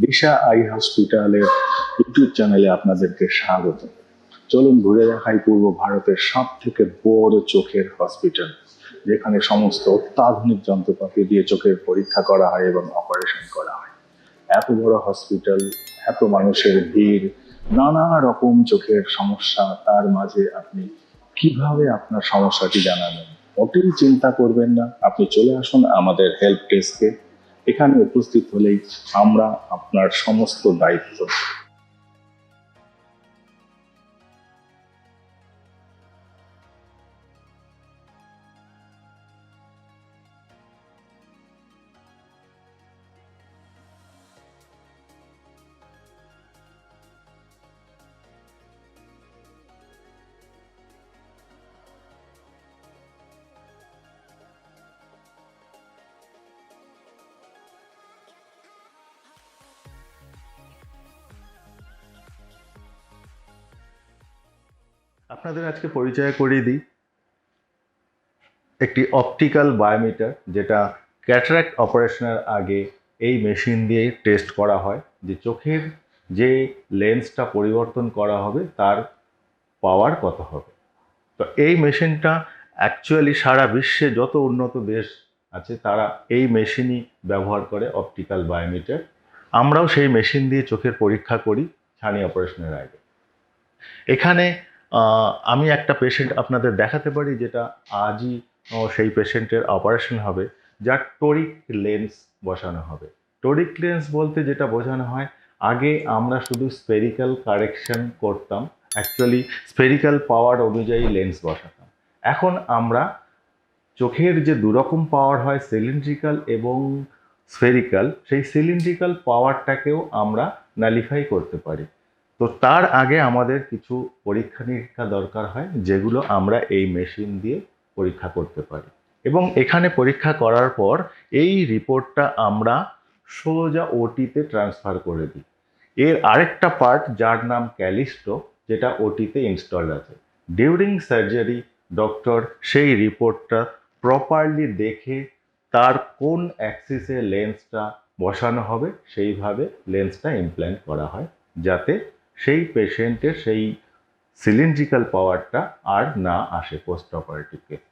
দিশা I হসপিটালের YouTube চ্যানেলে আপনাদেরকে স্বাগত। চলুন ঘুরে দেখাই পূর্ব ভারতের সব থেকে বড় চোখের হসপিটাল। যেখানে সমস্ত অত্যাধুনিক যন্ত্রপাতি দিয়ে চোখের পরীক্ষা করা হয় এবং অপারেশন করা হয়। এত বড় হসপিটাল এত মানুষের ভিড়, নানা রকম চোখের সমস্যা, তার মাঝে আপনি কীভাবে আপনার সমস্যাটি জানাবেন? মোটেই চিন্তা করবেন না, আপনি চলে আসুন আমাদের হেল্প ডেস্কে এখানে উপস্থিত হলেই আমরা আপনার সমস্ত দায়িত্ব আপনাদের আজকে পরিচয় করিয়ে দিই। একটি অপটিক্যাল বায়োমিটার যেটা ক্যাটারাক্ট অপারেশনের আগে এই মেশিন দিয়ে টেস্ট করা হয় যে চোখের যে লেন্সটা পরিবর্তন করা হবে তার পাওয়ার কত হবে। তো এই মেশিনটা অ্যাকচুয়ালি সারা বিশ্বে যত উন্নত দেশ আছে তারা এই মেশিনই ব্যবহার করে অপটিক্যাল বায়োমিটার আমরাও সেই মেশিন দিয়ে চোখের পরীক্ষা করি, ছানি অপারেশনের আগে। এখানে আমি একটা পেশেন্ট আপনাদের দেখাতে পারি যেটা আজই সেই পেশেন্টের অপারেশন হবে, যার টোরিক লেন্স বসানো হবে। টোরিক লেন্স বলতে যেটা বোঝানো হয়, আগে আমরা শুধু স্পেরিক্যাল কারেকশন করতাম অ্যাকচুয়ালি স্পেরিক্যাল পাওয়ার অনুযায়ী লেন্স বসাতাম। এখন আমরা চোখের যে দুরকম পাওয়ার হয় সিলিন্ড্রিক্যাল এবং স্ফেরিক্যাল সেই সিলিন্ড্রিক্যাল পাওয়ারটাকেও আমরা নালিফাই করতে পারি। তো তার আগে আমাদের কিছু পরীক্ষা নিরীক্ষা দরকার হয়, যেগুলো আমরা এই মেশিন দিয়ে পরীক্ষা করতে পারি। এবং এখানে পরীক্ষা করার পর এই রিপোর্টটা আমরা সোজা ওটিতে ট্রান্সফার করে দিই। এর আরেকটা পার্ট যার নাম ক্যালিস্টো যেটা ওটিতে ইনস্টল আছে। ডিউরিং সার্জারি ডক্টর সেই রিপোর্টটা প্রপারলি দেখে তার কোন অ্যাক্সিসে লেন্সটা বসানো হবে, সেইভাবে লেন্সটা ইমপ্ল্যান্ট করা হয়, যাতে সেই পেশেন্টের সেই সিলিন্ড্রিক্যাল পাওয়ারটা আর না আসে পোস্ট অপারেটিভ কেস